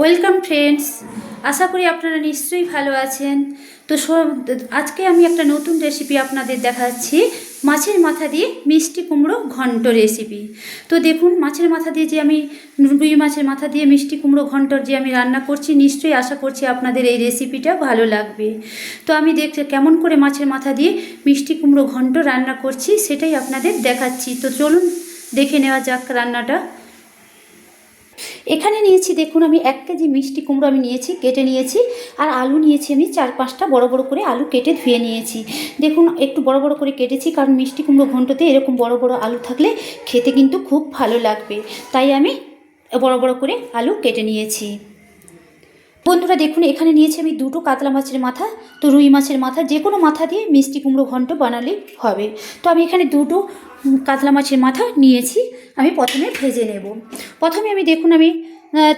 Welcome friends আশা করি আপনারা নিশ্চয়ই ভালো আছেন। তো আজকে আমি একটা নতুন রেসিপি আপনাদের দেখাচ্ছি। মাছের মাথা দিয়ে মিষ্টি কুমড়ো ঘন্ট রেসিপি তো দেখুন, মাছের মাথা দিয়ে যে আমি, রুই মাছের মাথা দিয়ে মিষ্টি কুমড়ো ঘন্টর যে আমি রান্না করছি, নিশ্চয়ই আশা করছি আপনাদের এই রেসিপিটা ভালো লাগবে। তো আমি দেখতে কেমন করে মাছের মাথা দিয়ে মিষ্টি কুমড়ো ঘন্ট রান্না করছি, সেটাই আপনাদের দেখাচ্ছি। তো চলুন, দেখে নেওয়া যাক রান্নাটা। এখানে নিয়েছি, দেখুন আমি এক কেজি মিষ্টি কুমড়ো আমি নিয়েছি, কেটে নিয়েছি, আর আলু নিয়েছি আমি চার পাঁচটা বড় বড় করে আলু কেটে ধুয়ে নিয়েছি। দেখুন একটু বড় বড় করে কেটেছি, কারণ মিষ্টি কুমড়ো ঘন্টতে এরকম বড় বড় আলু থাকলে খেতে কিন্তু খুব ভালো লাগবে। তাই আমি বড় বড় করে আলু কেটে নিয়েছি। বন্ধুরা দেখুন, এখানে নিয়েছি আমি দুটো কাতলা মাছের মাথা, তো রুই মাছের মাথা যে কোনো মাথা দিয়ে মিষ্টি কুমড়ো ঘন্ট বানালে হবে। তো আমি এখানে দুটো কাতলা মাছের মাথা নিয়েছি, আমি প্রথমে ভেজে নেব। প্রথমে আমি দেখুন আমি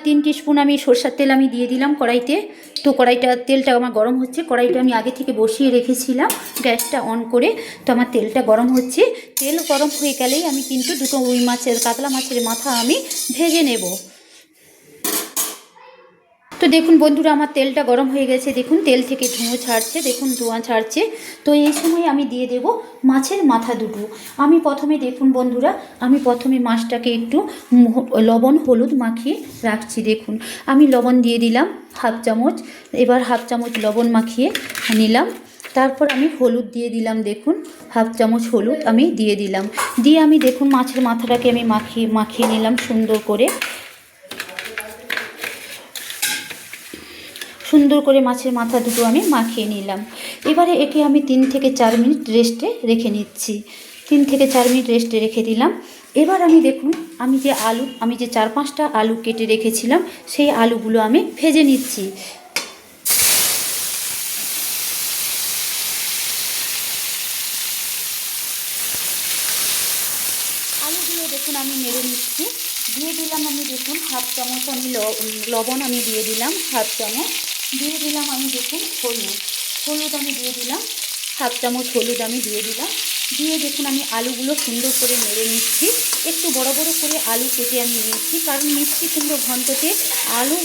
তিন স্পুন আমি সরষার তেল আমি দিয়ে দিলাম কড়াইতে। তো কড়াইটা, তেলটা আমার গরম হচ্ছে, কড়াইটা আমি আগে থেকে বসিয়ে রেখেছিলাম, গ্যাসটা অন করে। তো আমার তেলটা গরম হচ্ছে, তেল গরম হয়ে গেলেই আমি কিন্তু দুটো রুই মাছের, কাতলা মাছের মাথা আমি ভেজে নেব। তো দেখুন বন্ধুরা, আমার তেলটা গরম হয়ে গেছে। দেখুন, তেল থেকে ধুঁয়ো ছাড়ছে, দেখুন ধোঁয়া ছাড়ছে। তো এই সময় আমি দিয়ে দেব মাছের মাথা দুটো। আমি প্রথমে, দেখুন বন্ধুরা, আমি প্রথমে মাছটাকে একটু লবণ, হলুদ মাখিয়ে রাখছি, দেখুন। আমি লবণ দিয়ে দিলাম হাফ চামচ। এবার হাফ চামচ লবণ মাখিয়ে নিলাম। তারপর আমি হলুদ দিয়ে দিলাম, দেখুন। হাফ চামচ হলুদ আমি দিয়ে দিলাম। দিয়ে আমি, দেখুন, মাছের মাথাটাকে আমি মাখিয়ে মাখিয়ে নিলাম সুন্দর করে। সুন্দর করে মাছের মাথা দুটো আমি মাখিয়ে নিলাম। এবারে একে আমি তিন থেকে চার মিনিট রেস্টে রেখে নিচ্ছি। তিন থেকে চার মিনিট রেস্টে রেখে দিলাম। এবার আমি দেখুন, আমি যে আলু, আমি যে চার পাঁচটা আলু কেটে রেখেছিলাম, সেই আলুগুলো আমি ভেজে নিচ্ছি। আলুগুলো দেখুন আমি নেড়ে নিচ্ছি। দিয়ে দিলাম আমি দেখুন, হাফ চামচ আমি লবণ আমি দিয়ে দিলাম, হাফ চামচ। দিয়ে দিলাম আমি দেখুন হলুদ। হলুদ আমি দিয়ে দিলাম। হাফ চামচ হলুদ আমি দিয়ে দিলাম। দিয়ে দেখুন আমি আলুগুলো সুন্দর করে নেড়ে নিচ্ছি। একটু বড় বড় করে আলু কেটে আমি নিচ্ছি। কারণ মিষ্টি কুমড়ো ঘন্টতে আলু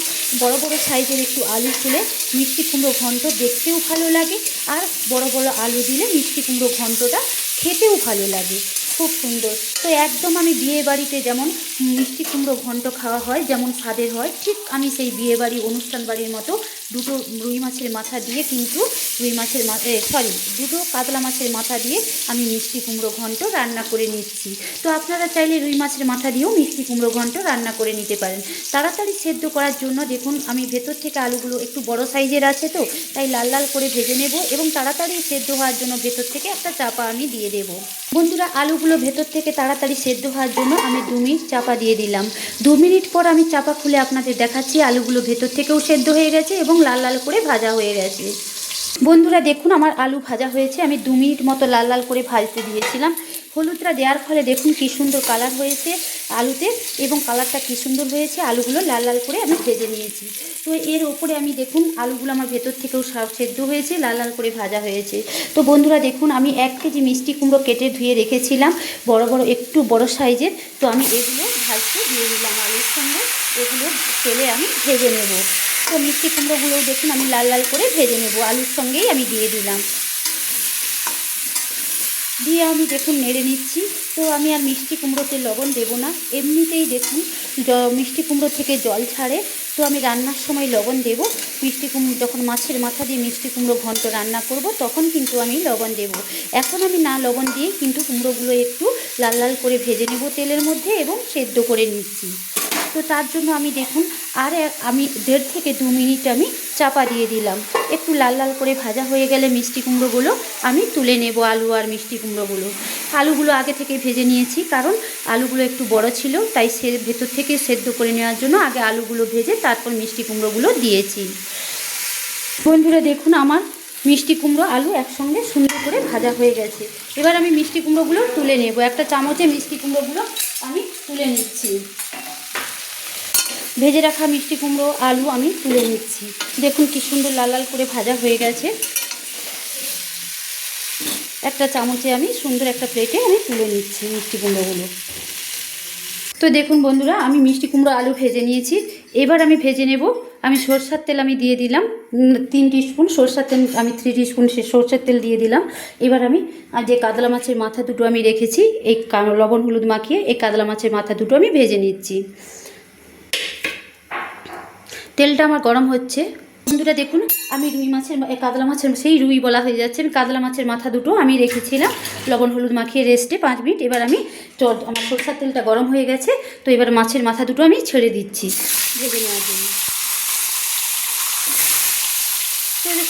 বড় বড় সাইজের একটু আলু তুলে মিষ্টি কুমড়ো ঘন্ট দেখতেও ভালো লাগে। আর বড় বড় আলু দিলে মিষ্টি কুমড়ো ঘন্টটা খেতেও ভালো লাগে। খুব সুন্দর। তো একদম আমি বিয়ে বাড়িতে যেমন মিষ্টি কুমড়ো ঘন্ট খাওয়া হয়, যেমন স্বাদের হয়, ঠিক আমি সেই বিয়ে বাড়ি অনুষ্ঠান বাড়ির মতো দুটো রুই মাছের মাথা দিয়ে কিন্তু রুই মাছের সরি দুটো কাতলা মাছের মাথা দিয়ে আমি মিষ্টি কুমড়ো ঘন্ট রান্না করে নিচ্ছি। তো আপনারা চাইলে রুই মাছের মাথা দিয়েও মিষ্টি কুমড়ো ঘন্ট রান্না করে নিতে পারেন। তাড়াতাড়ি সেদ্ধ করার জন্য দেখুন, আমি ভেতর থেকে আলুগুলো একটু বড় সাইজের আছে তো, তাই লাল লাল করে ভেজে নেব এবং তাড়াতাড়ি সেদ্ধ হওয়ার জন্য ভেতর থেকে একটা চাপা আমি দিয়ে দেবো। বন্ধুরা, আলুগুলো ভেতর থেকে তাড়াতাড়ি সেদ্ধ হওয়ার জন্য আমি দু মিনিট চাপা দিয়ে দিলাম। দু মিনিট পর আমি চাপা খুলে আপনাদের দেখাচ্ছি আলুগুলো ভেতর থেকেও সেদ্ধ হয়ে গেছে এবং লাল লাল করে ভাজা হয়ে গেছে। বন্ধুরা, দেখুন আমার আলু ভাজা হয়েছে। আমি দু মিনিট মতো লাল লাল করে ভাজতে দিয়েছিলাম। হলুদটা দেওয়ার ফলে দেখুন কী সুন্দর কালার হয়েছে আলুতে এবং কালারটা কী সুন্দর হয়েছে, আলুগুলো লাল লাল করে আমি ভেজে নিয়েছি। তো এর ওপরে আমি দেখুন আলুগুলো আমার ভেতর থেকেও সেদ্ধ হয়েছে, লাল লাল করে ভাজা হয়েছে। তো বন্ধুরা দেখুন আমি এক কেজি মিষ্টি কুমড়ো কেটে ধুয়ে রেখেছিলাম, বড় বড় একটু বড় সাইজের। তো আমি এগুলো ভাজতে দিয়ে দিলাম আলুর সঙ্গে, এগুলো তেলে আমি ভেজে নেব। তো মিষ্টি কুমড়োগুলো দেখুন আমি লাল লাল করে ভেজে নেব, আলুর সঙ্গেই আমি দিয়ে দিলাম। দিয়ে আমি দেখুন নেড়ে নিচ্ছি। তো আমি আর মিষ্টি কুমড়োতে লবণ দেবো না। এমনিতেই দেখুন মিষ্টি কুমড়ো থেকে জল ছাড়ে। তো আমি রান্নার সময় লবণ দেব। মিষ্টি কুমড়ো যখন মাছের মাথা দিয়ে মিষ্টি কুমড়ো ঘন্ট রান্না করব, তখন কিন্তু আমি লবণ দেব। এখন আমি না লবণ দিয়ে কিন্তু কুমড়োগুলো একটু লাল লাল করে ভেজে নেব তেলের মধ্যে এবং সেদ্ধ করে নিচ্ছি। তো তার জন্য আমি দেখুন, আর আমি দেড় থেকে দু মিনিট আমি চাপা দিয়ে দিলাম। একটু লাল লাল করে ভাজা হয়ে গেলে মিষ্টি কুমড়োগুলো আমি তুলে নেব, আলু আর মিষ্টি কুমড়োগুলো। আলুগুলো আগে থেকে ভেজে নিয়েছি, কারণ আলুগুলো একটু বড় ছিল, তাই সে ভেতর থেকে সেদ্ধ করে নেওয়ার জন্য আগে আলুগুলো ভেজে তারপর মিষ্টি কুমড়োগুলো দিয়েছি। বন্ধুরা, দেখুন আমার মিষ্টি কুমড়ো আলু একসঙ্গে সুন্দর করে ভাজা হয়ে গেছে। এবার আমি মিষ্টি কুমড়োগুলো তুলে নেব। একটা চামচে মিষ্টি কুমড়োগুলো আমি তুলে নিচ্ছি। ভেজে রাখা মিষ্টি কুমড়ো, আলু আমি তুলে নিচ্ছি। দেখুন কি সুন্দর লাল লাল করে ভাজা হয়ে গেছে। একটা চামচে আমি সুন্দর একটা প্লেটে আমি তুলে নিচ্ছি মিষ্টি কুমড়োগুলো। তো দেখুন বন্ধুরা, আমি মিষ্টি কুমড়ো, আলু ভেজে নিয়েছি। এবার আমি ভেজে নেব। আমি সরষার তেল আমি দিয়ে দিলাম। তিন স্পুন সরষার তেল, আমি থ্রি স্পুন সরষের তেল দিয়ে দিলাম। এবার আমি যে কাতলা মাছের মাথা দুটো আমি রেখেছি, এই লবণ হলুদ মাখিয়ে এই কাতলা মাছের মাথা দুটো আমি ভেজে নিচ্ছি। তেলটা আমার গরম হচ্ছে। বন্ধুরা দেখুন, আমি রুই মাছের কাতলা মাছের সেই রুই বলা হয়ে যাচ্ছে। আমি কাতলা মাছের মাথা দুটো আমি রেখেছিলাম। লবণ, হলুদ মাখিয়ে রেস্টে পাঁচ মিনিট। এবার আমি চট আমার সরষার তেলটা গরম হয়ে গেছে। তো এবার মাছের মাথা দুটো আমি ছেড়ে দিচ্ছি। ভেজে নেওয়ার জন্য।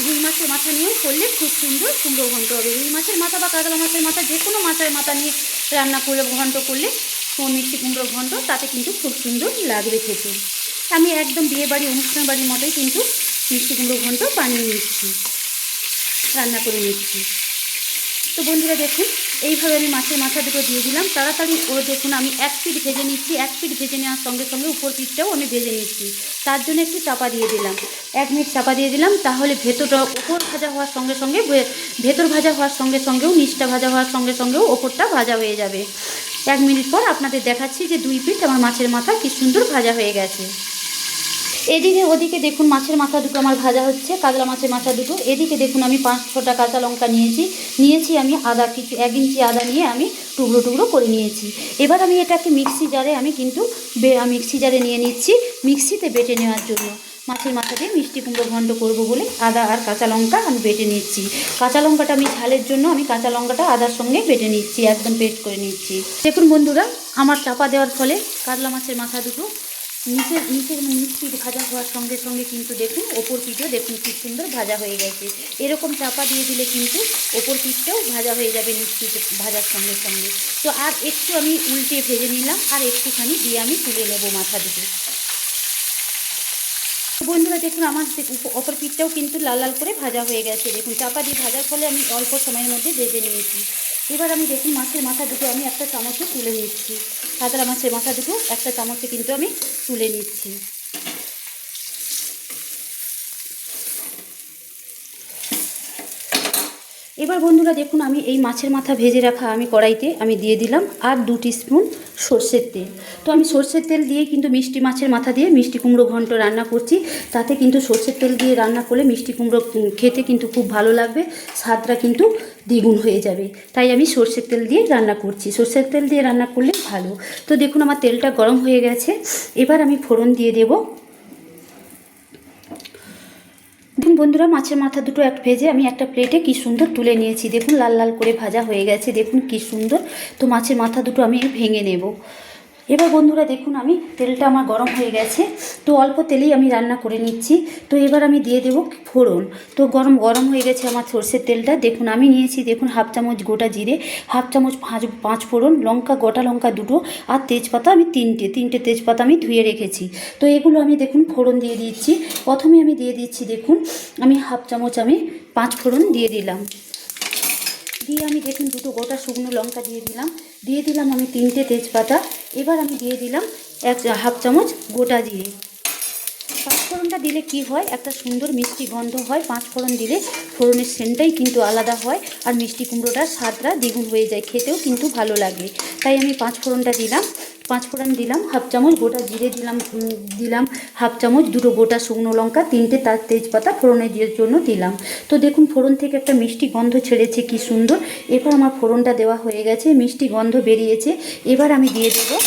রুই মাছের মাথা নিয়েও করলে খুব সুন্দর সুন্দর ঘন্ট হবে। রুই মাছের মাথা বা কাতলা মাছের মাথা যে কোনো মাছের মাথা নিয়ে রান্না করলে, ঘন্ট করলে মিষ্টি কুমড়ো ঘন্ট, তাতে কিন্তু খুব সুন্দর লাগবে খেতে। আমি একদম বিয়ে বাড়ি, অনুষ্ঠান বাড়ির মতোই কিন্তু মিষ্টি কুমড়ো ঘন্ট বানিয়ে নিচ্ছি, রান্না করে নিচ্ছি। তো বন্ধুরা দেখুন, এইভাবে আমি মাছের মাথা দুটো দিয়ে দিলাম। তাড়াতাড়ি ও দেখুন, আমি এক পিঠ ভেজে নিচ্ছি, এক পিঠ ভেজে নেওয়ার সঙ্গে সঙ্গে উপর পিঠটাও আমি ভেজে নিচ্ছি। তার জন্য একটু চাপা দিয়ে দিলাম। এক মিনিট চাপা দিয়ে দিলাম, তাহলে ভেতরটা ওপর ভাজা হওয়ার সঙ্গে সঙ্গে ভেতর ভাজা হওয়ার সঙ্গে সঙ্গেও, নিচটা ভাজা হওয়ার সঙ্গে সঙ্গেও ওপরটা ভাজা হয়ে যাবে। এক মিনিট পর আপনাদের দেখাচ্ছি যে দুই পিঠ আমার মাছের মাথা কি সুন্দর ভাজা হয়ে গেছে। এদিকে ওদিকে দেখুন মাছের মাথা দুটো আমার ভাজা হচ্ছে, কাতলা মাছের মাথা দুটো। এদিকে দেখুন আমি পাঁচ, ছটা কাঁচা লঙ্কা নিয়েছি। নিয়েছি আমি আদা, কিছু, এক ইঞ্চি আদা নিয়ে আমি টুকরো টুকরো করে নিয়েছি। এবার আমি এটাকে মিক্সি জারে আমি কিন্তু মিক্সি জারে নিয়ে নিচ্ছি মিক্সিতে বেটে নেওয়ার জন্য। মাছের মাথা দিয়ে মিষ্টি কুমড়ো ঘন্ট করব বলে আদা আর কাঁচা লঙ্কা আমি বেটে নিচ্ছি। কাঁচা লঙ্কাটা আমি ঝালের জন্য আমি কাঁচা লঙ্কাটা আদার সঙ্গে বেটে নিচ্ছি, একদম পেস্ট করে নিচ্ছি। দেখুন বন্ধুরা, আমার চাপা দেওয়ার ফলে কাতলা মাছের মাথা দুটো নিচের নিচের মিষ্টি ভাজা হওয়ার সঙ্গে সঙ্গে কিন্তু দেখুন ওপর পিঠও দেখুন কি সুন্দর ভাজা হয়ে গেছে। এরকম চাপা দিয়ে দিলে কিন্তু ওপর পিঠটাও ভাজা হয়ে যাবে মিষ্টি ভাজার সঙ্গে সঙ্গে। তো আর একটু আমি উল্টে ভেজে নিলাম, আর একটুখানি দিয়ে আমি তুলে নেব মাথা দুটো। বন্ধুরা, দেখুন আমার অপর পিঠটাও কিন্তু লাল লাল করে ভাজা হয়ে গেছে। দেখুন, চাপা দিয়ে ভাজার ফলে আমি অল্প সময়ের মধ্যে ভেজে নিয়েছি। এবার আমি দেখুন মাছের মাথা দুটো আমি একটা চামচে তুলে নিচ্ছি। কাতলা মাছের মাথা দুটো একটা চামচে কিন্তু আমি তুলে নিচ্ছি। এবার বন্ধুরা দেখুন, আমি এই মাছের মাথা ভেজে রাখা আমি কড়াইতে আমি দিয়ে দিলাম আর দু স্পুন সর্ষের তেল। তো আমি সর্ষের তেল দিয়ে কিন্তু মিষ্টি মাছের মাথা দিয়ে মিষ্টি কুমড়ো ঘন্ট রান্না করছি। তাতে কিন্তু সর্ষের তেল দিয়ে রান্না করলে মিষ্টি কুমড়ো খেতে কিন্তু খুব ভালো লাগবে, স্বাদটা কিন্তু দ্বিগুণ হয়ে যাবে। তাই আমি সর্ষের তেল দিয়ে রান্না করছি। সর্ষের তেল দিয়ে রান্না করলে ভালো। তো দেখুন আমার তেলটা গরম হয়ে গেছে। এবার আমি ফোড়ন দিয়ে দেব। দেখুন বন্ধুরা, মাছের মাথা দুটো এক ভেজে আমি একটা প্লেটে কি সুন্দর তুলে নিয়েছি। দেখুন লাল লাল করে ভাজা হয়ে গেছে। দেখুন কি সুন্দর। তো মাছের মাথা দুটো আমি ভেঙে নেব। এবার বন্ধুরা দেখুন আমি তেলটা আমার গরম হয়ে গেছে। তো অল্প তেলেই আমি রান্না করে নিচ্ছি। তো এবার আমি দিয়ে দেবো ফোড়ন। তো গরম গরম হয়ে গেছে আমার সর্ষের তেলটা। দেখুন, আমি নিয়েছি দেখুন হাফ চামচ গোটা জিরে, হাফ চামচ পাঁচ পাঁচ ফোড়ন, লঙ্কা, গোটা লঙ্কা দুটো আর তেজপাতা আমি তিনটে তিনটে তেজপাতা আমি ধুয়ে রেখেছি। তো এগুলো আমি দেখুন ফোড়ন দিয়ে দিচ্ছি। প্রথমে আমি দিয়ে দিচ্ছি দেখুন, আমি হাফ চামচ আমি পাঁচ ফোড়ন দিয়ে দিলাম। দিয়ে আমি দেখুন দুটো গোটা শুকনো লঙ্কা দিয়ে দিলাম। দিয়ে দিলাম আমি তিনটে তেজপাতা। এবার আমি দিয়ে দিলাম এক হাফ চামচ গোটা জিরে। পাঁচফোড়নটা দিলে কি হয়? একটা সুন্দর মিষ্টি গন্ধ হয়। পাঁচফোড়ন দিলে ফোড়নের সেন্টটাই কিন্তু আলাদা হয় আর মিষ্টি কুমড়োটার স্বাদটা দ্বিগুণ হয়ে যায়। খেতেও কিন্তু ভালো লাগে। তাই আমি পাঁচফোড়নটা দিলাম। পাঁচফোড়ন দিলাম, হাফ চামচ গোটা জিরে দিলাম দিলাম, হাফ চামচ দুটো গোটা শুকনো লঙ্কা, তিনটে তার তেজপাতা ফোড়নের জন্য দিলাম। তো দেখুন, ফোড়ন থেকে একটা মিষ্টি গন্ধ ছেড়েছে, কি সুন্দর। এবার আমার ফোড়নটা দেওয়া হয়ে গেছে, মিষ্টি গন্ধ বেরিয়েছে। এবার আমি দিয়ে দেবো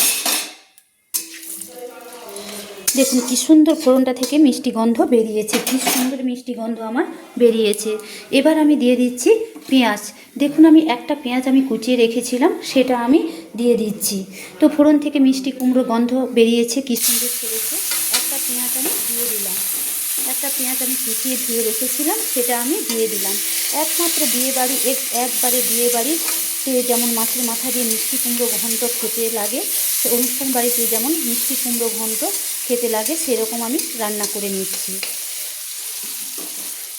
দেখুন কি সুন্দর ফোড়নটা থেকে মিষ্টি গন্ধ বেরিয়েছে। কি সুন্দর মিষ্টি গন্ধ আমার বেরিয়েছে। এবার আমি দিয়ে দিচ্ছি পেঁয়াজ। দেখুন আমি একটা পেঁয়াজ আমি কুচিয়ে রেখেছিলাম, সেটা আমি দিয়ে দিচ্ছি। তো ফোড়ন থেকে মিষ্টি কুমড়ো গন্ধ বেরিয়েছে, কি সুন্দর ছেড়েছে একটা পেঁয়াজ আমি দিয়ে দিলাম। একটা পেঁয়াজ আমি কুচিয়ে ধুয়ে রেখেছিলাম, সেটা আমি দিয়ে দিলাম। একমাত্র বিয়েবাড়ি এক একবারে বিয়ে বাড়ি সে যেমন মাছের মাথা দিয়ে মিষ্টি কুমড়ো ঘন্ট খেতে লাগে সে অনুষ্ঠান বাড়িতে যেমন মিষ্টি কুমড়ো ঘন্ট খেতে লাগে, সেরকম আমি রান্না করে নিচ্ছি।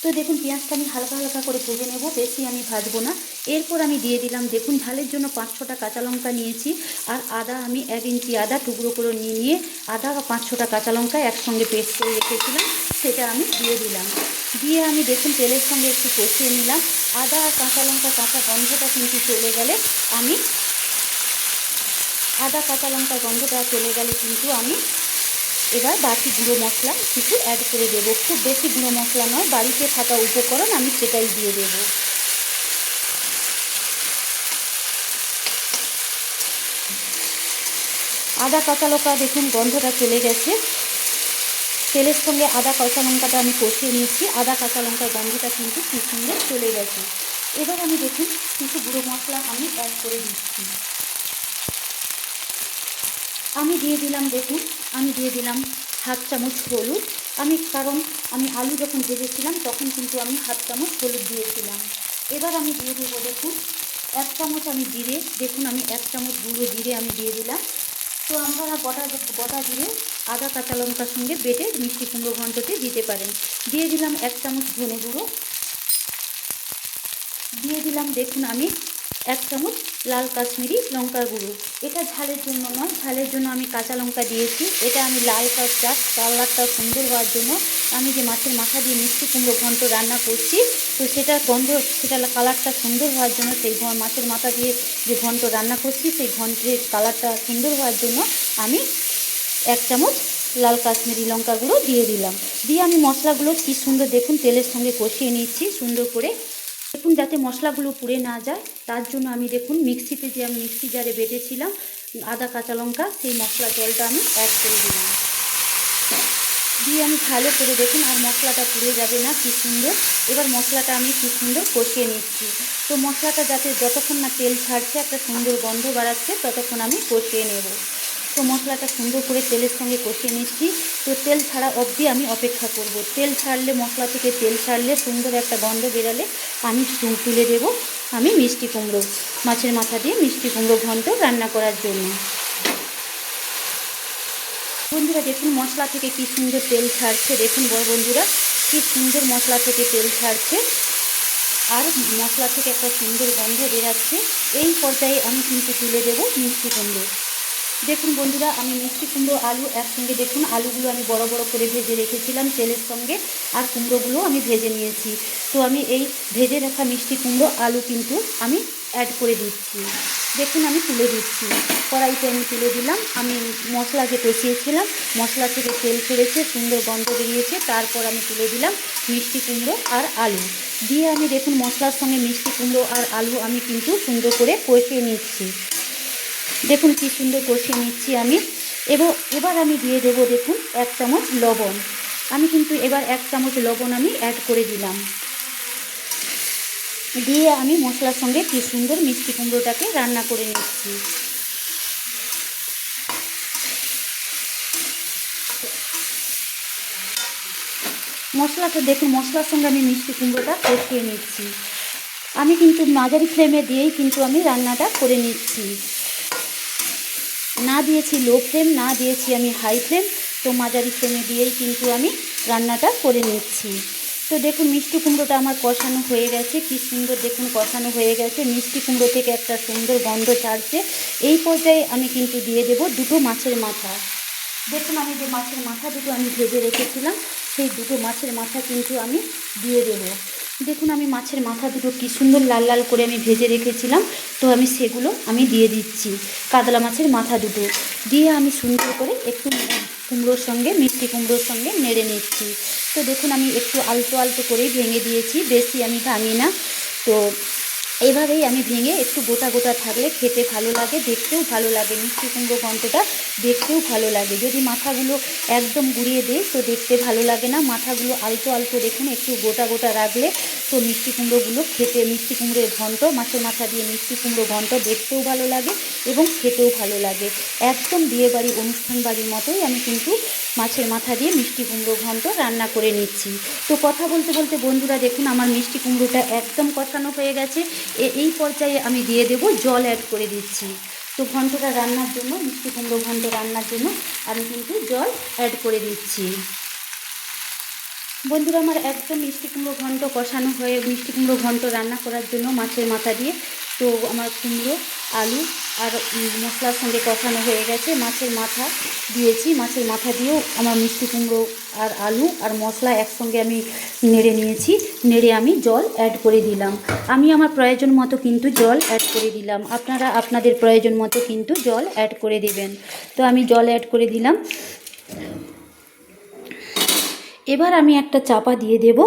তো দেখুন, পেঁয়াজটা আমি হালকা হালকা করে ভেজে নেব, বেশি আমি ভাজবো না। এরপর আমি দিয়ে দিলাম, দেখুন, ঝালের জন্য পাঁচ ছটা কাঁচা লঙ্কা নিয়েছি, আর আদা আমি এক ইঞ্চি আদা টুকরো করে নিয়ে নিয়ে আদা বা পাঁচ ছটা কাঁচা লঙ্কা একসঙ্গে পেস্ট করে রেখেছিলাম, সেটা আমি দিয়ে দিলাম। দিয়ে আমি দেখুন তেলের সঙ্গে একটু কষিয়ে নিলাম। আদা আর কাঁচা লঙ্কা কাঁচা গন্ধটা কিন্তু চলে গেলে আমি আদা কাঁচা লঙ্কার গন্ধটা চলে গেলে কিন্তু আমি এবার বাকি গুঁড়ো মশলা কিছু অ্যাড করে দেবো। খুব বেশি গুঁড়ো মশলা নয়, বাড়িতে থাকা উপকরণ আমি সেটাই দিয়ে দেবো। আদা কাঁচা লঙ্কা দেখুন গন্ধটা চলে গেছে। তেলের সঙ্গে আদা কাঁচা লঙ্কাটা আমি কষিয়ে নিয়েছি। আদা কাঁচা লঙ্কার গন্ধটা কিন্তু খুব সুন্দর চলে গেছে। এবার আমি দেখুন কিছু গুঁড়ো মশলা আমি অ্যাড করে দিচ্ছি। আমি দিয়ে দিলাম দেখুন, আমি দিয়ে দিলাম হাফ চামচ হলুদ। আমি কারণ আমি আলু যখন ভেজেছিলাম তখন কিন্তু আমি হাফ চামচ হলুদ দিয়েছিলাম। এবার আমি দিয়ে দেবো দেখুন, এক চামচ আমি জিরে। দেখুন আমি এক চামচ গুঁড়ো জিরে আমি দিয়ে দিলাম। তো আপনারা গোটা গোটা জিরে আদা, কাঁচা লঙ্কার সঙ্গে বেটে মিষ্টি কুমড়ো ঘন্টতে দিতে পারেন। দিয়ে দিলাম এক চামচ ধনে গুঁড়ো। দিয়ে দিলাম, দেখুন আমি এক চামচ লাল কাশ্মীরি লঙ্কার গুঁড়ো। এটা ঝালের জন্য নয়, ঝালের জন্য আমি কাঁচা লঙ্কা দিয়েছি। এটা আমি লাল কাঁচা কালারটা সুন্দর হওয়ার জন্য আমি যে মাছের মাথা দিয়ে মিষ্টি কুমড়ো ঘন্ট রান্না করছি, তো সেটা গন্ধ, সেটা কালারটা সুন্দর হওয়ার জন্য সেই মাছের মাথা দিয়ে যে ঘন্ট রান্না করছি, সেই ঘন্টের কালারটা সুন্দর হওয়ার জন্য আমি এক চামচ লাল কাশ্মীরি লঙ্কা গুঁড়ো দিয়ে দিলাম। দিয়ে আমি মশলাগুলো কি সুন্দর দেখুন, তেলের সঙ্গে কষিয়ে নিচ্ছি, সুন্দর করে দেখুন যাতে মশলাগুলো পুড়ে না যায়, তার জন্য আমি দেখুন মিক্সিতে যে আমি মিক্সি জারে বেটেছিলাম, আদা, কাঁচা লঙ্কা, সেই মশলা জলটা আমি অ্যাড করে দিলাম। দিয়ে আমি ভালো করে দেখুন আর মশলাটা পুড়ে যাবে না, কি সুন্দর। এবার মশলাটা আমি কি সুন্দর কষিয়ে নিচ্ছি। তো মশলাটা যাতে যতক্ষণ না তেল ছাড়ছে, একটা সুন্দর গন্ধ বাড়াচ্ছে, ততক্ষণ আমি কষিয়ে নেব। তো মশলাটা সুন্দর করে তেলের সঙ্গে কষিয়ে নিচ্ছি। তো তেল ছাড়া অবধি আমি অপেক্ষা করব। তেল ছাড়লে, মশলা থেকে তেল ছাড়লে সুন্দর একটা গন্ধ বেরালে আমি তুলে দেব আমি মিষ্টি কুমড়ো, মাছের মাথা দিয়ে মিষ্টি কুমড়ো ঘন্ট রান্না করার জন্য। বন্ধুরা, দেখুন মশলা থেকে কি সুন্দর তেল ছাড়ছে। দেখুন বড় বন্ধুরা, কি সুন্দর মশলা থেকে তেল ছাড়ছে। আর মশলা থেকে একটা সুন্দর গন্ধ বেরাচ্ছে। এই পর্যায়ে আমি কিন্তু তুলে দেবো মিষ্টি কুমড়ো। দেখুন বন্ধুরা, আমি মিষ্টি, কুমড়ো, আলু একসঙ্গে দেখুন। আলুগুলো আমি বড় বড় করে ভেজে রেখেছিলাম তেলের সঙ্গে, আর কুমড়োগুলো আমি ভেজে নিয়েছি। তো আমি এই ভেজে রাখা মিষ্টি, কুমড়ো, আলু কিন্তু আমি অ্যাড করে দিচ্ছি। দেখুন, আমি তুলে দিচ্ছি। কড়াইতে আমি তুলে দিলাম। আমি মশলা যে কষিয়েছিলাম, মশলা থেকে তেল ছেড়েছে, সুন্দর গন্ধ বেরিয়েছে। তারপর আমি তুলে দিলাম মিষ্টি, কুমড়ো আর আলু। দিয়ে আমি দেখুন, মশলার সঙ্গে মিষ্টি, কুমড়ো আর আলু আমি কিন্তু সুন্দর করে কষিয়ে নিচ্ছি। দেখুন কি সুন্দর কষিয়ে নিচ্ছি আমি। এবং এবার আমি দিয়ে দেবো দেখুন এক চামচ লবণ। আমি কিন্তু এবার এক চামচ লবণ আমি অ্যাড করে দিলাম। দিয়ে আমি মশলার সঙ্গে কি সুন্দর মিষ্টি কুমড়োটাকে রান্না করে নিচ্ছি। মশলাটা দেখুন, মশলার সঙ্গে আমি মিষ্টি কুমড়োটা কষিয়ে নিচ্ছি। আমি কিন্তু মাঝারি ফ্লেমে দিয়েই কিন্তু আমি রান্নাটা করে নিচ্ছি। না দিয়েছি লো ফ্লেম না দিয়েছি আমি হাই ফ্লেম তো মাঝারি ফ্লেমে দিয়েই কিন্তু আমি রান্নাটা করে নিচ্ছি। তো দেখুন, মিষ্টি কুমড়োটা আমার কষানো হয়ে গেছে, কি সুন্দর দেখুন কষানো হয়ে গেছে, মিষ্টি কুমড়ো থেকে একটা সুন্দর গন্ধ ছাড়ছে। এই পর্যায়ে আমি কিন্তু দিয়ে দেব দুটো মাছের মাথা। দেখুন, আমি যে মাছের মাথা দুটো আমি ভেজে রেখেছিলাম, সেই দুটো মাছের মাথা কিন্তু আমি দিয়ে দেব। দেখুন আমি মাছের মাথা দুটো কী সুন্দর লাল লাল করে আমি ভেজে রেখেছিলাম, তো আমি সেগুলো আমি দিয়ে দিচ্ছি, কাতলা মাছের মাথা দুটো। দিয়ে আমি সুন্দর করে একটু কুমড়োর সঙ্গে, মিষ্টি কুমড়োর সঙ্গে নেড়ে নিচ্ছি। তো দেখুন আমি একটু আলতো আলতো করেই ভেঙে দিয়েছি, বেশি আমি ভাঙি না। তো এইভাবেই আমি ভেঙে একটু গোটা গোটা থাকলে খেতে ভালো লাগে, দেখতেও ভালো লাগে। মিষ্টি কুমড়ো ঘন্টটা দেখতেও ভালো লাগে। যদি মাথাগুলো একদম গুঁড়িয়ে দেয় তো দেখতে ভালো লাগে না। মাথাগুলো আলতো আলতো দেখুন, একটু গোটা গোটা রাখলে তো মিষ্টি কুমড়োগুলো খেতে, মিষ্টি কুমড়োর ঘন্ট, মাছের মাথা দিয়ে মিষ্টি কুমড়ো ঘন্ট দেখতেও ভালো লাগে এবং খেতেও ভালো লাগে। একদম বিয়ে বাড়ি অনুষ্ঠান বাড়ির মতোই আমি কিন্তু মাছের মাথা দিয়ে মিষ্টি কুমড়ো ঘন্ট রান্না করে নিচ্ছি। তো কথা বলতে বলতে বন্ধুরা দেখুন, আমার মিষ্টি কুমড়োটা একদম কষানো হয়ে গেছে। এই পর্যায়ে আমি দিয়ে দেব জল অ্যাড করে দিচ্ছি। তো ঘন্টটা রান্নার জন্য, মিষ্টি কুমড়ো ঘন্ট রান্নার জন্য আমি কিন্তু জল অ্যাড করে দিচ্ছি। বন্ধুরা, আমার একদম মিষ্টি কুমড়ো ঘন্ট কষানো হয়ে, মিষ্টি কুমড়ো ঘন্ট রান্না করার জন্য মাছের মাথা দিয়ে তো আমার কুমড়ো, আলু আর মশলার সঙ্গে কষানো হয়ে গেছে। মাছের মাথা দিয়েছি। মাছের মাথা দিয়েও আমার মিষ্টি কুমড়ো আর আলু আর মশলা একসঙ্গে আমি নেড়ে নিয়েছি। নেড়ে আমি জল অ্যাড করে দিলাম। আমি আমার প্রয়োজন মতো কিন্তু জল অ্যাড করে দিলাম। আপনারা আপনাদের প্রয়োজন মতো কিন্তু জল অ্যাড করে দেবেন। তো আমি জল অ্যাড করে দিলাম। এবার আমি একটা চাপা দিয়ে দেব।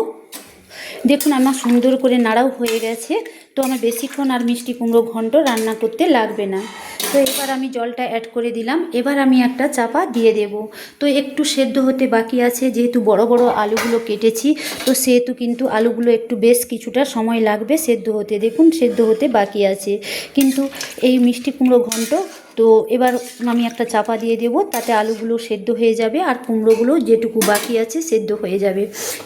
দেখুন, আমার সুন্দর করে নাড়াও হয়ে গেছে। তো আমার বেশিক্ষণ আর মিষ্টি কুমড়ো ঘন্ট রান্না করতে লাগবে না। তো এবার আমি জলটা অ্যাড করে দিলাম। এবার আমি একটা চাপা দিয়ে দেব। তো একটু সেদ্ধ হতে বাকি আছে, যেহেতু বড় বড় আলুগুলো কেটেছি, তো সেহেতু কিন্তু আলুগুলো একটু বেশ কিছুটা সময় লাগবে সেদ্ধ হতে। দেখুন, সেদ্ধ হতে বাকি আছে। কিন্তু এই মিষ্টি কুমড়ো ঘন্ট তো এবার আমি একটা চাপা দিয়ে দেব, তাতে আলুগুলো সেদ্ধ হয়ে যাবে আর কুমড়োগুলো যেটুকু বাকি আছে সেদ্ধ হয়ে যাবে।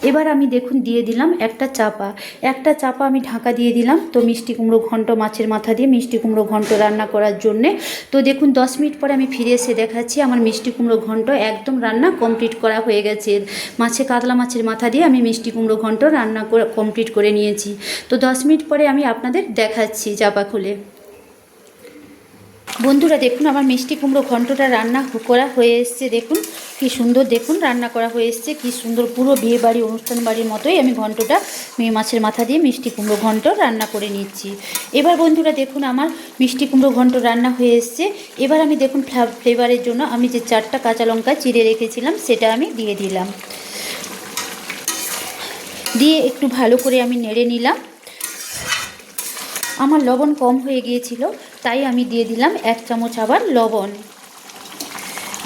এবার আমি দেখুন দিয়ে দিলাম একটা চাপা। একটা চাপা আমি ঢাকা দিয়ে দিলাম তো মিষ্টি কুমড়ো ঘন্ট মাছের মাথা দিয়ে মিষ্টি কুমড়ো ঘন্ট রান্না করার জন্যে। তো দেখুন দশ মিনিট পরে আমি ফিরে এসে দেখাচ্ছি, আমার মিষ্টি কুমড়ো ঘন্ট একদম রান্না কমপ্লিট করা হয়ে গেছে। মাছে কাতলা মাছের মাথা দিয়ে আমি মিষ্টি কুমড়ো ঘন্ট রান্না কমপ্লিট করে নিয়েছি। তো দশ মিনিট পরে আমি আপনাদের দেখাচ্ছি চাপা খুলে। বন্ধুরা, দেখুন আমার মিষ্টি কুমড়ো ঘন্টটা রান্না করা হয়ে এসছে। দেখুন কি সুন্দর, দেখুন রান্না করা হয়ে এসছে। কি সুন্দর পুরো বিয়ে বাড়ি, অনুষ্ঠান বাড়ির মতোই আমি ঘন্টটা মেয়ে মাছের মাথা দিয়ে মিষ্টি কুমড়ো ঘন্ট রান্না করে নিচ্ছি। এবার বন্ধুরা, দেখুন আমার মিষ্টি কুমড়ো ঘন্ট রান্না হয়ে এসছে। এবার আমি দেখুন ফ্লেভারের জন্য আমি যে চারটা কাঁচা লঙ্কা চিড়ে রেখেছিলাম, সেটা আমি দিয়ে দিলাম। দিয়ে একটু ভালো করে আমি নেড়ে নিলাম। আমার লবণ কম হয়ে গিয়েছিল। তাই আমি দিয়ে দিলাম এক চামচ আবার লবণ।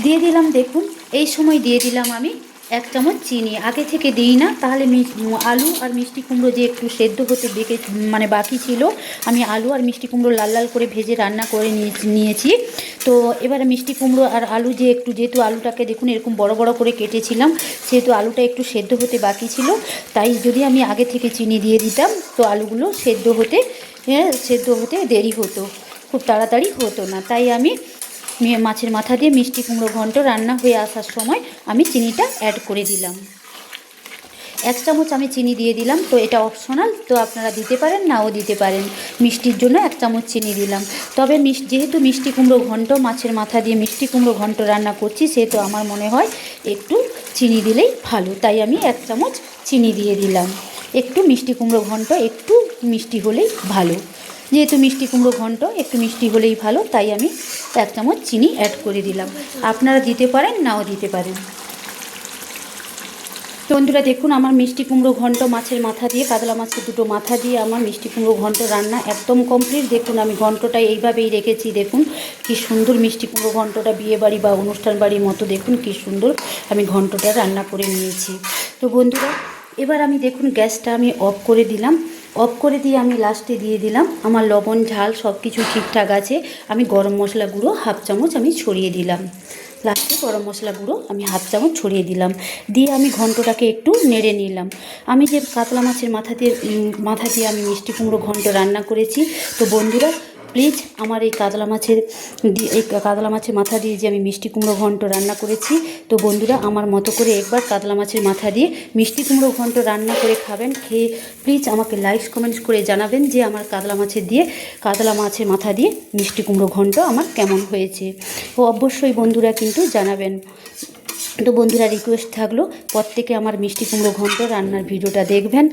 দিয়ে দিলাম দেখুন এই সময় দিয়ে দিলাম আমি এক চামচ চিনি। আগে থেকে দিই না তাহলে আলু আর মিষ্টি কুমড়ো যে একটু সেদ্ধ হতে বেঁকে মানে বাকি ছিল আমি আলু আর মিষ্টি কুমড়ো লাল লাল করে ভেজে রান্না করে নিয়েছি। তো এবারে মিষ্টি কুমড়ো আর আলু যে একটু যেহেতু আলুটাকে দেখুন এরকম বড় বড় করে কেটেছিলাম সেহেতু আলুটা একটু সেদ্ধ হতে বাকি ছিল তাই যদি আমি আগে থেকে চিনি দিয়ে দিতাম তো আলুগুলো সেদ্ধ হতে হ্যাঁ, সেদ্ধ হতে দেরি হতো। খুব তাড়াতাড়ি হতো না। তাই আমি মাছের মাথা দিয়ে মিষ্টি কুমড়ো ঘন্ট রান্না হয়ে আসার সময় আমি চিনিটা অ্যাড করে দিলাম। এক চামচ আমি চিনি দিয়ে দিলাম, তো এটা অপশনাল তো আপনারা দিতে পারেন, নাও দিতে পারেন। মিষ্টির জন্য এক চামচ চিনি দিলাম। তবে যেহেতু মিষ্টি কুমড়ো ঘন্ট, মাছের মাথা দিয়ে মিষ্টি কুমড়ো ঘন্ট রান্না করছি, সেহেতু আমার মনে হয় একটু চিনি দিলেই ভালো। তাই আমি এক চামচ চিনি দিয়ে দিলাম। একটু মিষ্টি কুমড়ো ঘন্ট, একটু মিষ্টি হলেই ভালো। যেহেতু মিষ্টি কুমড়ো ঘন্ট, একটু মিষ্টি হলেই ভালো, তাই আমি এক চামচ চিনি অ্যাড করে দিলাম। আপনারা দিতে পারেন, নাও দিতে পারেন। তো বন্ধুরা, দেখুন, আমার মিষ্টি কুমড়ো ঘন্ট মাছের মাথা দিয়ে, কাতলা মাছের দুটো মাথা দিয়ে আমার মিষ্টি কুমড়ো ঘন্ট রান্না একদম কমপ্লিট দেখুন, আমি ঘন্টটা এইভাবেই রেখেছি, দেখুন, কি সুন্দর মিষ্টি কুমড়ো ঘন্টটা বিয়ে বাড়ি বা অনুষ্ঠান বাড়ির মতো, দেখুন, কি সুন্দর আমি ঘন্টটা রান্না করে নিয়েছি। তো বন্ধুরা এবার আমি দেখুন গ্যাসটা আমি অফ করে দিলাম। অফ করে দিয়ে আমি লাস্টে দিয়ে দিলাম। আমার লবণ, ঝাল সব কিছু ঠিকঠাক আছে। আমি গরম মশলা গুঁড়ো হাফ চামচ আমি ছড়িয়ে দিলাম। লাস্টে গরম মশলা গুঁড়ো আমি হাফ চামচ ছড়িয়ে দিলাম। দিয়ে আমি ঘন্টটাকে একটু নেড়ে নিলাম। আমি যে কাতলা মাছের মাথা দিয়ে মাথা দিয়ে আমি মিষ্টি কুমড়ো ঘন্ট রান্না করেছি। তো বন্ধুরা প্লিজ আমার এই কাতলা মাছের এই কাতলা মাছের মাথা দিয়ে যে আমি মিষ্টি কুমড়ো ঘন্ট রান্না করেছি, তো বন্ধুরা আমার মতো করে একবার কাতলা মাছের মাথা দিয়ে মিষ্টি কুমড়ো ঘন্ট রান্না করে খাবেন, খেয়ে প্লিজ আমাকে লাইক কমেন্টস করে জানাবেন যে আমার কাতলা মাছের দিয়ে, কাতলা মাছের মাথা দিয়ে মিষ্টি কুমড়ো ঘন্ট আমার কেমন হয়েছে। ও অবশ্যই বন্ধুরা কিন্তু জানাবেন। তো বন্ধুরা রিকোয়েস্ট থাকল, প্রত্যেকে আমার মিষ্টি কুমড়ো ঘন্ট রান্নার ভিডিওটা দেখবেন।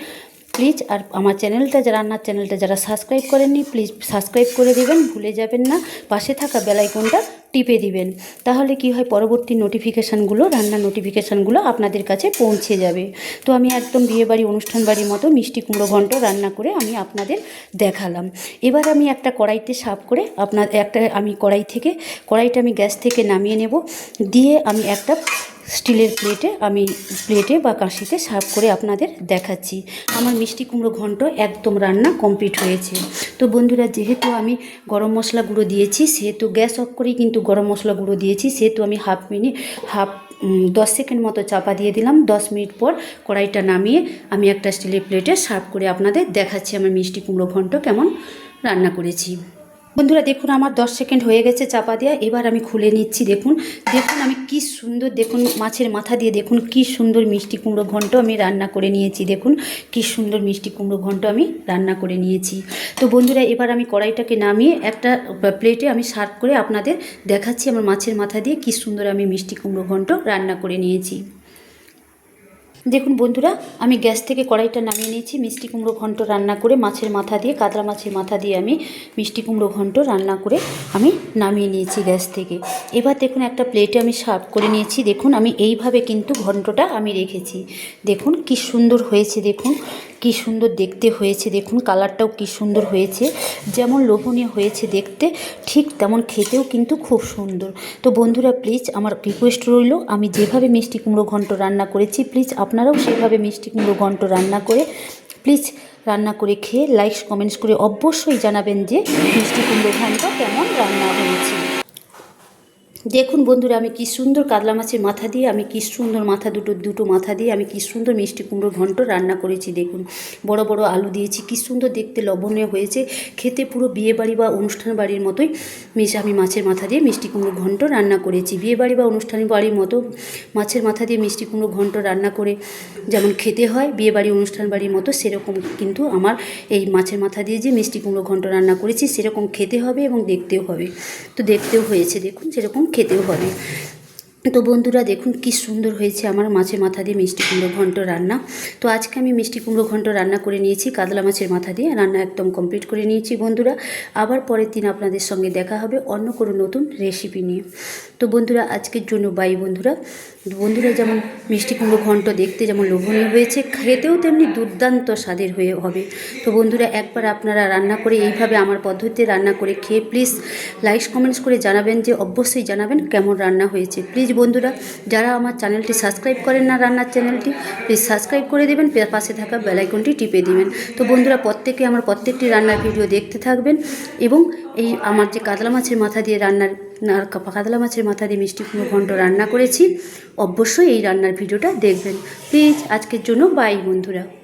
প্লিজ, আর আমার চ্যানেলটা যারা রান্নার চ্যানেলটা যারা সাবস্ক্রাইব করেননি, প্লিজ সাবস্ক্রাইব করে দেবেন, ভুলে যাবেন না। পাশে থাকা বেলাইকনটা টিপে দিবেন। তাহলে কি হয়, পরবর্তী নোটিফিকেশানগুলো রান্নার নোটিফিকেশানগুলো আপনাদের কাছে পৌঁছে যাবে। তো আমি একদম বিয়েবাড়ি অনুষ্ঠান বাড়ির মতো মিষ্টি কুমড়ো ঘন্ট রান্না করে আমি আপনাদের দেখালাম। এবার আমি একটা কড়াইতে সাফ করে আপনার, একটা আমি কড়াই থেকে, কড়াইটা আমি গ্যাস থেকে নামিয়ে নেব। দিয়ে আমি একটা স্টিলের প্লেটে, আমি প্লেটে বা কাঁশিতে সার্ভ করে আপনাদের দেখাচ্ছি। আমার মিষ্টি কুমড়ো ঘন্ট একদম রান্না কমপ্লিট হয়েছে। তো বন্ধুরা, যেহেতু আমি গরম মশলা গুঁড়ো দিয়েছি, সেহেতু গ্যাস অফ করেই কিন্তু গরম মশলা গুঁড়ো দিয়েছি, সেহেতু আমি হাফ মিনিট হাফ দশ সেকেন্ড মতো চাপা দিয়ে দিলাম। দশ মিনিট পর কড়াইটা নামিয়ে আমি একটা স্টিলের প্লেটে সার্ভ করে আপনাদের দেখাচ্ছি, আমার মিষ্টি কুমড়ো ঘন্ট কেমন রান্না করেছি। বন্ধুরা দেখুন, আমার দশ সেকেন্ড হয়ে গেছে চাপা দেওয়া এবার আমি খুলে নিচ্ছি, দেখুন। দেখুন, আমি কি সুন্দর, দেখুন, মাছের মাথা দিয়ে দেখুন, কি সুন্দর মিষ্টি কুমড়ো ঘন্ট আমি রান্না করে নিয়েছি, দেখুন। কি সুন্দর মিষ্টি কুমড়ো ঘন্ট আমি রান্না করে নিয়েছি। তো বন্ধুরা, এবার আমি কড়াইটাকে নামিয়ে একটা প্লেটে আমি সার্ভ করে আপনাদের দেখাচ্ছি, আমার মাছের মাথা দিয়ে কি সুন্দর আমি মিষ্টি কুমড়ো ঘন্ট রান্না করে নিয়েছি। দেখুন বন্ধুরা, আমি গ্যাস থেকে কড়াইটা নামিয়ে নিয়েছি। মিষ্টি কুমড়ো ঘন্ট রান্না করে মাছের মাথা দিয়ে, কাতলা মাছের মাথা দিয়ে আমি মিষ্টি কুমড়ো ঘন্ট রান্না করে আমি নামিয়ে নিয়েছি গ্যাস থেকে। এবার দেখুন, একটা প্লেটে আমি সার্ভ করে নিয়েছি। দেখুন, আমি এইভাবে কিন্তু ঘন্টটা আমি রেখেছি। দেখুন, কি সুন্দর হয়েছে, দেখুন। কি সুন্দর দেখতে হয়েছে, দেখুন কালারটাও কি সুন্দর হয়েছে। যেমন লোভনীয় হয়েছে দেখতে, ঠিক তেমন খেতেও কিন্তু খুব সুন্দর। তো বন্ধুরা প্লিজ আমার রিকোয়েস্ট রইল, আমি যেভাবে মিষ্টি কুমড়ো ঘন্ট রান্না করেছি প্লিজ আপনারাও সেভাবে মিষ্টি কুমড়ো ঘন্ট রান্না করে প্লিজ রান্না করে খেয়ে লাইক কমেন্টস করে অবশ্যই জানাবেন যে মিষ্টি কুমড়ো ঘন্ট কেমন রান্না হয়েছে। দেখুন বন্ধুরা, আমি কি সুন্দর কাতলা মাছের মাথা দিয়ে, আমি কি সুন্দর মাথা দুটো দুটো মাথা দিয়ে, আমি কি সুন্দর মিষ্টি কুমড়ো ঘন্ট রান্না করেছি, দেখুন। বড় বড় আলু দিয়েছি, কি সুন্দর দেখতে লবণীয় হয়েছে। খেতে পুরো বিয়ে বাড়ি বা অনুষ্ঠান বাড়ির মতোই মিশ, আমি মাছের মাথা দিয়ে মিষ্টি কুমড়ো ঘন্ট রান্না করেছি। বিয়ে বাড়ি বা অনুষ্ঠান বাড়ির মতো মাছের মাথা দিয়ে মিষ্টি কুমড়ো ঘন্ট রান্না করে যেমন খেতে হয় বিয়ে বাড়ি অনুষ্ঠান বাড়ির মতো সেরকম কিন্তু আমার এই মাছের মাথা দিয়ে যে মিষ্টি কুমড়ো ঘন্ট রান্না করেছি, সেরকম খেতে হবে এবং দেখতেও হবে। তো দেখতেও হয়েছে, দেখুন, সেরকম খেতেও হবে। তো বন্ধুরা দেখুন কি সুন্দর হয়েছে আমার মাছের মাথা দিয়ে মিষ্টি কুমড়ো ঘন্ট রান্না। তো আজকে আমি মিষ্টি কুমড়ো ঘন্ট রান্না করে নিয়েছি, কাতলা মাছের মাথা দিয়ে। রান্না একদম কমপ্লিট করে নিয়েছি বন্ধুরা। আবার পরের দিন আপনাদের সঙ্গে দেখা হবে অন্য কোনো নতুন রেসিপি নিয়ে। তো বন্ধুরা আজকের জন্য বাই বন্ধুরা। বন্ধুরা, যেমন মিষ্টি কুমড়ো ঘন্ট দেখতে যেমন লোভনীয় হয়েছে, খেতেও তেমনি দুর্দান্ত স্বাদের হয়ে হবে। তো বন্ধুরা, একবার আপনারা রান্না করে এইভাবে আমার পদ্ধতিতে রান্না করে খেয়ে প্লিজ লাইক কমেন্টস করে জানাবেন যে অবশ্যই জানাবেন কেমন রান্না হয়েছে। প্লিজ বন্ধুরা, যারা আমার চ্যানেলটি সাবস্ক্রাইব করেন না রান্নার চ্যানেলটি প্লিজ সাবস্ক্রাইব করে দেবেন পাশে থাকা বেলাইকনটি টিপে দেবেন। তো বন্ধুরা, প্রত্যেকে আমার প্রত্যেকটি রান্নার ভিডিও দেখতে থাকবেন এবং এই আমার যে কাতলা মাছের মাথা দিয়ে রান্নার না কাতলা মাছের মাথা দিয়ে মিষ্টি কুমড়ো ঘন্ট রান্না করেছি। অবশ্যই এই রান্নার ভিডিওটা দেখবেন। প্লিজ, আজকের জন্য বাই বন্ধুরা।